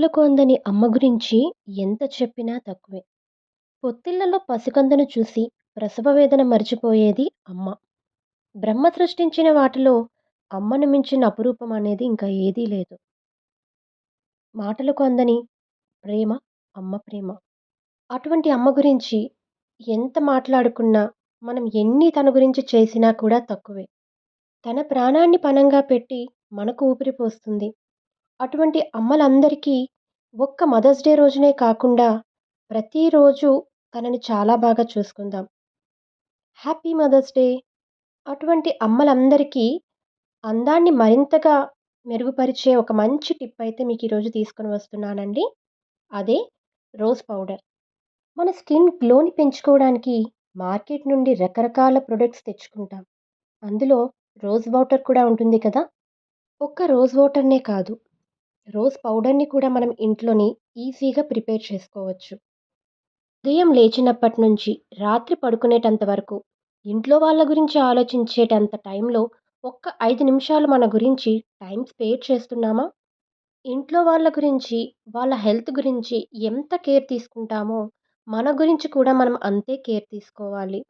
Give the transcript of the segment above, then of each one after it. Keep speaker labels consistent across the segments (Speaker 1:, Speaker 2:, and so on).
Speaker 1: మాటలకు అందని అమ్మ గురించి ఎంత చెప్పినా తక్కువే. పొత్తిళ్ళలో పసికందును చూసి ప్రసవ వేదన మరిచిపోయేది అమ్మ. బ్రహ్మ సృష్టించిన వాటిలో అమ్మను మించిన అపురూపం అనేది ఇంకా ఏదీ లేదు. మాటలకు అందని ప్రేమ అమ్మ ప్రేమ. అటువంటి అమ్మ గురించి ఎంత మాట్లాడుకున్నా, మనం ఎన్ని తన గురించి చేసినా కూడా తక్కువే. తన ప్రాణాన్ని పణంగా పెట్టి మనకు ఊపిరి పోస్తుంది. అటువంటి అమ్మలందరికీ ఒక్క మదర్స్ డే రోజునే కాకుండా ప్రతిరోజు తనని చాలా బాగా చూసుకుందాం. Happy mother's day. అటువంటి అమ్మలందరికీ అందాన్ని మరింతగా మెరుగుపరిచే ఒక మంచి టిప్ అయితే మీకు ఈరోజు తీసుకొని వస్తున్నానండి. అదే రోజ్ పౌడర్. మన స్కిన్ గ్లోని పెంచుకోవడానికి మార్కెట్ నుండి రకరకాల ప్రొడక్ట్స్ తెచ్చుకుంటాం. అందులో రోజ్ వాటర్ కూడా ఉంటుంది కదా! ఒక్క రోజ్ వాటర్‌నే కాదు. రోజ్ పౌడర్‌ని కూడా మనం ఇంట్లోని ఈజీగా ప్రిపేర్ చేసుకోవచ్చు. ఉదయం లేచినప్పటి నుంచి రాత్రి పడుకునేటంత వరకు ఇంట్లో వాళ్ళ గురించి ఆలోచించేటంత టైంలో ఒక్క ఐదు నిమిషాలు మన గురించి టైం స్పేర్ చేస్తున్నామా? ఇంట్లో వాళ్ళ గురించి, వాళ్ళ హెల్త్ గురించి ఎంత కేర్ తీసుకుంటామో, మన గురించి కూడా మనం అంతే కేర్ తీసుకోవాలి.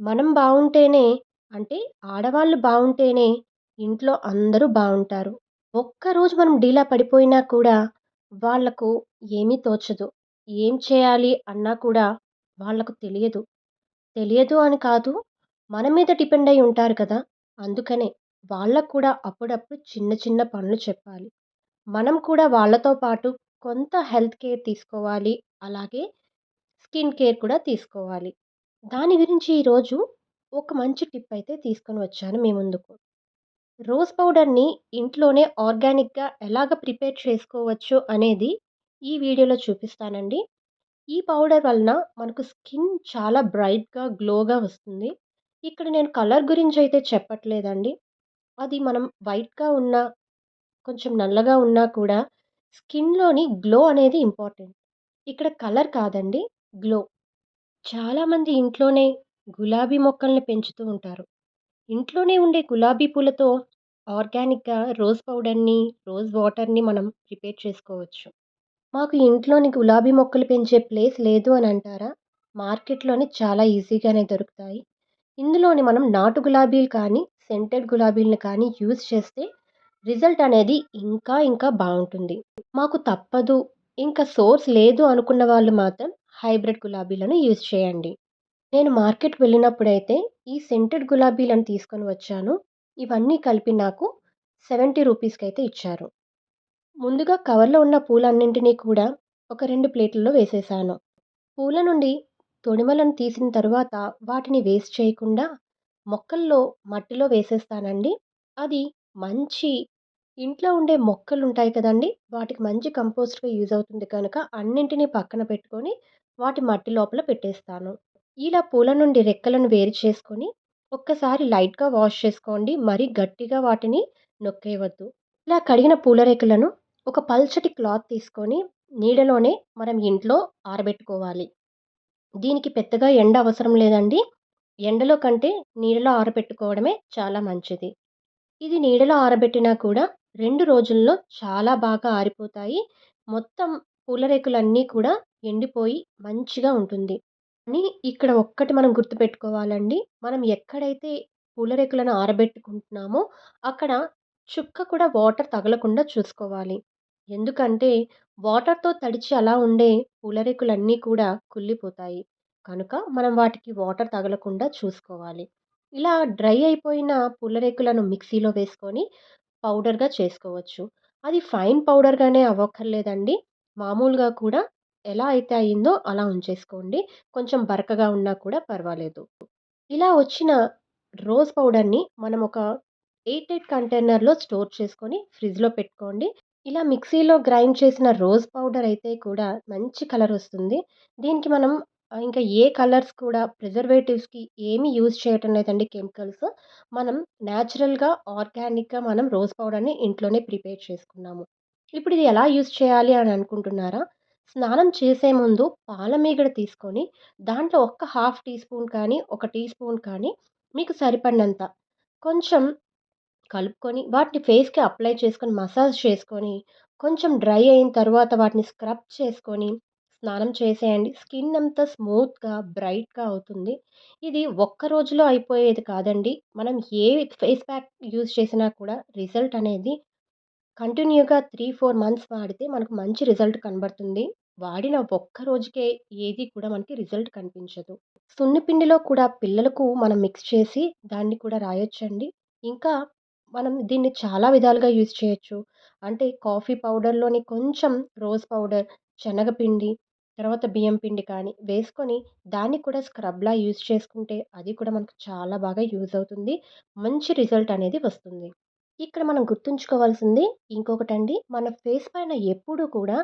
Speaker 1: మనం బాగుంటేనే అంటే ఆడవాళ్ళు బాగుంటేనే ఇంట్లో అందరూ బాగుంటారు ఒక్కరోజు మనం డీలా పడిపోయినా కూడా వాళ్ళకు ఏమీ తోచదు. ఏం చేయాలి అన్నా కూడా వాళ్ళకు తెలియదు. తెలియదు అని కాదు, మన మీద డిపెండ్ అయి ఉంటారు కదా! అందుకనే వాళ్ళకు కూడా అప్పుడప్పుడు చిన్న చిన్న పనులు చెప్పాలి. మనం కూడా వాళ్ళతో పాటు కొంత హెల్త్ కేర్ తీసుకోవాలి. అలాగే స్కిన్ కేర్ కూడా తీసుకోవాలి. దాని గురించి ఈరోజు ఒక మంచి టిప్ అయితే తీసుకొని వచ్చాను మీ ముందుకు. రోజ్ పౌడర్‌ని ఇంట్లోనే ఆర్గానిక్‌గా ఎలాగ ప్రిపేర్ చేసుకోవచ్చు అనేది ఈ వీడియోలో చూపిస్తానండి. ఈ పౌడర్ వలన మనకు స్కిన్ చాలా బ్రైట్‌గా, గ్లోగా వస్తుంది. ఇక్కడ నేను కలర్ గురించి అయితే చెప్పట్లేదండి. అది మనం వైట్‌గా ఉన్నా, కొంచెం నల్లగా ఉన్నా కూడా స్కిన్‌లోని గ్లో అనేది ఇంపార్టెంట్. ఇక్కడ కలర్ కాదండి గ్లో. చాలామంది ఇంట్లోనే గులాబీ మొక్కల్ని పెంచుతూ ఉంటారు. ఇంట్లోనే ఉండే గులాబీ పూలతో ఆర్గానిక్‌గా రోజ్ పౌడర్‌ని, రోజ్ వాటర్‌ని మనం ప్రిపేర్ చేసుకోవచ్చు. మాకు ఇంట్లోని గులాబీ మొక్కలు పెంచే ప్లేస్ లేదు అని అంటారా? మార్కెట్లోనే చాలా ఈజీగానే దొరుకుతాయి. ఇందులోని మనం నాటు గులాబీలు కానీ, సెంటెడ్ గులాబీలను కానీ యూజ్ చేస్తే రిజల్ట్ అనేది ఇంకా ఇంకా బావుంటుంది. మాకు తప్పదు, ఇంకా సోర్స్ లేదు అనుకున్న వాళ్ళు మాత్రం హైబ్రిడ్ గులాబీలను యూజ్ చేయండి. నేను మార్కెట్‌కి వెళ్ళినప్పుడైతే ఈ సెంటెడ్ గులాబీలను తీసుకొని వచ్చాను. ఇవన్నీ కలిపి నాకు సెవెంటీ రూపీస్కి అయితే ఇచ్చారు. ముందుగా కవర్‌లో ఉన్న పూలన్నింటినీ కూడా ఒక రెండు ప్లేట్లలో వేసేసాను పూల నుండి తొడిమలను తీసిన తరువాత వాటిని వేస్ట్ చేయకుండా మొక్కల్లో మట్టిలో వేసేస్తానండి. అది మంచి ఇంట్లో ఉండే మొక్కలు ఉంటాయి కదండీ! వాటికి మంచి కంపోస్ట్‌గా యూజ్ అవుతుంది కనుక అన్నింటిని పక్కన పెట్టుకొని వాటి మట్టి లోపల పెట్టేస్తాను. ఇలా పూల నుండి రెక్కలను వేరు చేసుకొని ఒక్కసారి లైట్‌గా వాష్ చేసుకోండి. మరీ గట్టిగా వాటిని నొక్కేయవద్దు. ఇలా కడిగిన పూల రేకులను ఒక పల్చటి క్లాత్ తీసుకొని నీడలోనే మనం ఇంట్లో ఆరబెట్టుకోవాలి. దీనికి పెద్దగా ఎండ అవసరం లేదండి. ఎండలో కంటే నీడలో ఆరబెట్టుకోవడమే చాలా మంచిది. ఇది నీడలో ఆరబెట్టినా కూడా రెండు రోజుల్లో చాలా బాగా ఆరిపోతాయి. మొత్తం పూల రేకులన్నీ కూడా ఎండిపోయి మంచిగా ఉంటుంది. కానీ ఇక్కడ ఒక్కటి మనం గుర్తుపెట్టుకోవాలండి. మనం ఎక్కడైతే పూలరేకులను ఆరబెట్టుకుంటున్నామో అక్కడ చుక్క కూడా వాటర్ తగలకుండా చూసుకోవాలి. ఎందుకంటే వాటర్‌తో తడిచి అలా ఉండే పూలరేకులన్నీ కూడా కుళ్ళిపోతాయి. కనుక మనం వాటికి వాటర్ తగలకుండా చూసుకోవాలి. ఇలా డ్రై అయిపోయిన పూలరేకులను మిక్సీలో వేసుకొని పౌడర్‌గా చేసుకోవచ్చు. అది ఫైన్ పౌడర్‌గానే అవ్వక్కర్లేదండి. మామూలుగా కూడా ఎలా అయితే అయిందో అలా ఉంచేసుకోండి. కొంచెం బరకగా ఉన్నా కూడా పర్వాలేదు. ఇలా వచ్చిన రోజ్ పౌడర్‌ని మనం ఒక ఎయిట్ ఎయిట్ కంటైనర్‌లో స్టోర్ చేసుకొని ఫ్రిడ్జ్‌లో పెట్టుకోండి. ఇలా మిక్సీలో గ్రైండ్ చేసిన రోజ్ పౌడర్ అయితే కూడా మంచి కలర్ వస్తుంది. దీనికి మనం ఇంకా ఏ కలర్స్ కూడా ప్రిజర్వేటివ్స్‌కి ఏమీ యూజ్ చేయటం లేదండి కెమికల్స్. మనం న్యాచురల్గా ఆర్గానిక్‌గా మనం రోజ్ పౌడర్‌ని ఇంట్లోనే ప్రిపేర్ చేసుకున్నాము. ఇప్పుడు ఇది ఎలా యూజ్ చేయాలి అని అనుకుంటున్నారా? స్నానం చేసే ముందు పాల మీగడ తీసుకొని దాంట్లో ఒక్క హాఫ్ టీ స్పూన్ కానీ, ఒక టీ స్పూన్ కానీ మీకు సరిపడినంత కొంచెం కలుపుకొని వాటిని ఫేస్‌కి అప్లై చేసుకొని మసాజ్ చేసుకొని కొంచెం డ్రై అయిన తర్వాత వాటిని స్క్రబ్ చేసుకొని స్నానం చేసేయండి. స్కిన్ అంతా స్మూత్‌గా, బ్రైట్‌గా అవుతుంది. ఇది ఒక్క రోజులో అయిపోయేది కాదండి. మనం ఏ ఫేస్ ప్యాక్ యూజ్ చేసినా కూడా రిజల్ట్ అనేది కంటిన్యూగా 3, 4 మంత్స్ వాడితే మనకు మంచి రిజల్ట్ కనబడుతుంది. వాడిన ఒక్క రోజుకే ఏది కూడా మనకి రిజల్ట్ కనిపించదు. సున్నిపిండిలో కూడా పిల్లలకు మనం మిక్స్ చేసి దాన్ని కూడా రాయొచ్చండి. ఇంకా మనం దీన్ని చాలా విధాలుగా యూజ్ చేయొచ్చు. అంటే కాఫీ పౌడర్‌లోని కొంచెం రోజ్ పౌడర్, శనగపిండి, తర్వాత బియ్యం పిండి కానీ వేసుకొని దాన్ని కూడా స్క్రబ్‌లా యూజ్ చేసుకుంటే అది కూడా మనకు చాలా బాగా యూజ్ అవుతుంది. మంచి రిజల్ట్ అనేది వస్తుంది. ఇక్కడ మనం గుర్తుంచుకోవాల్సింది ఇంకొకటండి. మన ఫేస్ పైన ఎప్పుడూ కూడా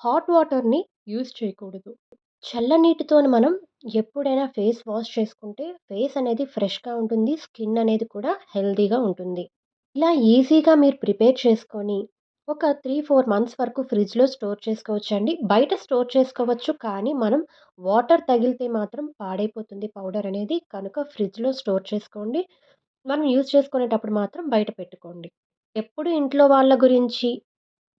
Speaker 1: హాట్ వాటర్‌ని యూజ్ చేయకూడదు. చల్లనీటితో మనం ఎప్పుడైనా ఫేస్ వాష్ చేసుకుంటే ఫేస్ అనేది ఫ్రెష్‌గా ఉంటుంది. స్కిన్ అనేది కూడా హెల్తీగా ఉంటుంది. ఇలా ఈజీగా మీరు ప్రిపేర్ చేసుకొని ఒక 3, 4 మంత్స్ వరకు ఫ్రిడ్జ్‌లో స్టోర్ చేసుకోవచ్చండి. బయట స్టోర్ చేసుకోవచ్చు. కానీ మనం వాటర్ తగిలితే మాత్రం పాడైపోతుంది పౌడర్ అనేది. కనుక ఫ్రిడ్జ్‌లో స్టోర్ చేసుకోండి. మనం యూజ్ చేసుకునేటప్పుడు మాత్రం బయట పెట్టుకోండి. ఎప్పుడు ఇంట్లో వాళ్ళ గురించి,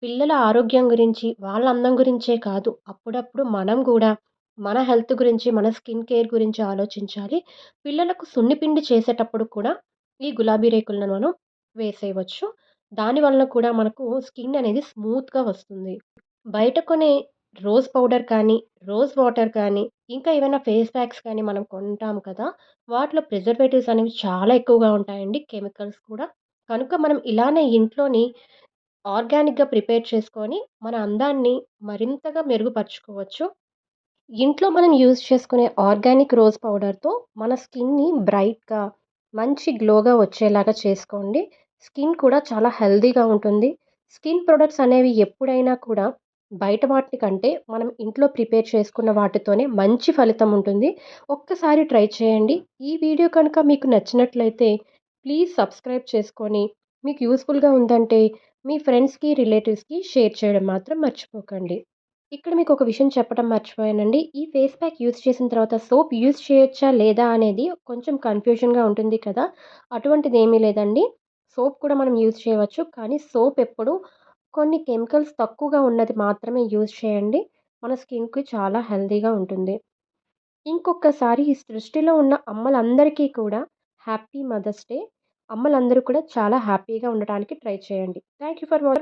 Speaker 1: పిల్లల ఆరోగ్యం గురించి, వాళ్ళ అందం గురించే కాదు. అప్పుడప్పుడు మనం గూడా మన హెల్త్ గురించి, మన స్కిన్ కేర్ గురించి ఆలోచించాలి. పిల్లలకు సున్నిపిండి చేసేటప్పుడు కూడా ఈ గులాబీ రేకులను మనం వేసేయవచ్చు. దాని వలన కూడా మనకు స్కిన్ అనేది స్మూత్‌గా వస్తుంది. బయట కొనే రోజ్ పౌడర్ కానీ, రోజ్ వాటర్ కానీ, ఇంకా ఏవైనా ఫేస్ ప్యాక్స్ కానీ మనం కొంటాం కదా! వాటిలో ప్రిజర్వేటివ్స్ అనేవి చాలా ఎక్కువగా ఉంటాయండి. కెమికల్స్ కూడా. కనుక మనం ఇలానే ఇంట్లోని ఆర్గానిక్‌గా ప్రిపేర్ చేసుకొని మన అందాన్ని మరింతగా మెరుగుపరుచుకోవచ్చు. ఇంట్లో మనం యూజ్ చేసుకునే ఆర్గానిక్ రోజ్ పౌడర్‌తో మన స్కిన్‌ని బ్రైట్‌గా, మంచి గ్లోగా వచ్చేలాగా చేసుకోండి. స్కిన్ కూడా చాలా హెల్తీగా ఉంటుంది. స్కిన్ ప్రొడక్ట్స్ అనేవి ఎప్పుడైనా కూడా బయట వాటి కంటే మనం ఇంట్లో ప్రిపేర్ చేసుకున్న వాటితోనే మంచి ఫలితం ఉంటుంది. ఒక్కసారి ట్రై చేయండి. ఈ వీడియో కనుక మీకు నచ్చినట్లయితే ప్లీజ్ సబ్స్క్రైబ్ చేసుకొని మీకు యూజ్‌ఫుల్‌గా ఉందంటే మీ ఫ్రెండ్స్‌కి, రిలేటివ్స్‌కి షేర్ చేయడం మాత్రం మర్చిపోకండి. ఇక్కడ మీకు ఒక విషయం చెప్పడం మర్చిపోయానండి. ఈ ఫేస్ ప్యాక్ యూజ్ చేసిన తర్వాత సోప్ యూజ్ చేయొచ్చా? లేదా? అనేది కొంచెం కన్‌ఫ్యూజన్‌గా ఉంటుంది కదా! అటువంటిదేమీ లేదండి. సోప్ కూడా మనం యూజ్ చేయవచ్చు. కానీ సోప్ ఎప్పుడు కొన్ని కెమికల్స్ తక్కువగా ఉన్నది మాత్రమే యూజ్ చేయండి. మన స్కిన్‌కి చాలా హెల్తీగా ఉంటుంది. ఇంకొకసారి ఈ సృష్టిలో ఉన్న అమ్మలందరికీ కూడా హ్యాపీ మదర్స్ డే. అమ్మలందరూ కూడా చాలా హ్యాపీగా ఉండటానికి ట్రై చేయండి. Thank you for watching